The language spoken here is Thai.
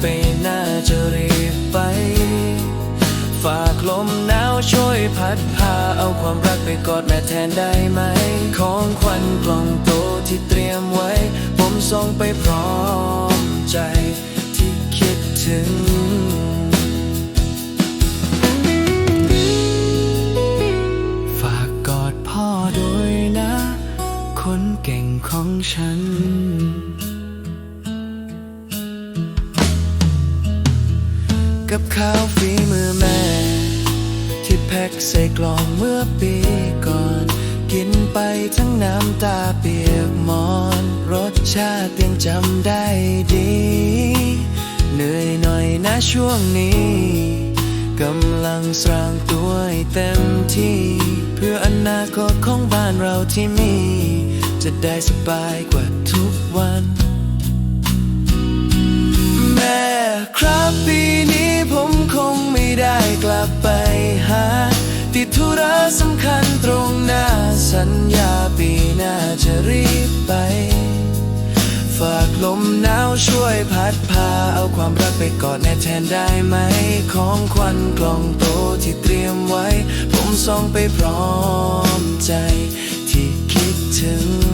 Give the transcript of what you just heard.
ไปน่าจะรีบไป ฝากลมหนาวช่วยพัดพาเอาความรักไปกอดแม่แทนได้ไหม ของขวัญกล่องโตที่เตรียมไว้ ผมส่งไปพร้อมใจที่คิดถึงฝากกอดพ่อด้วยนะคนเก่งของฉัน กับข้าวฝีมือแม่ ที่แพ็คใส่กล่องเมื่อปีก่อน กินไปทั้งน้ำตาเปียกมอน รสชาติยังจำได้ดี เหนื่อยหน่อยนะช่วงนี้กำลังสร้างตัวให้เต็มที่ เพื่ออนาคตของบ้านเราที่มี จะได้สบายกว่าทุก ธุระสำคัญตรงหน้าสัญญาปีหน้าจะรีบไป ฝากลมหนาวช่วยพัดพา เอาความรักไปกอดแน่แทนได้ไหม ของขวัญกล่องโตที่เตรียมไว้ ผมส่งไปพร้อมใจที่คิดถึง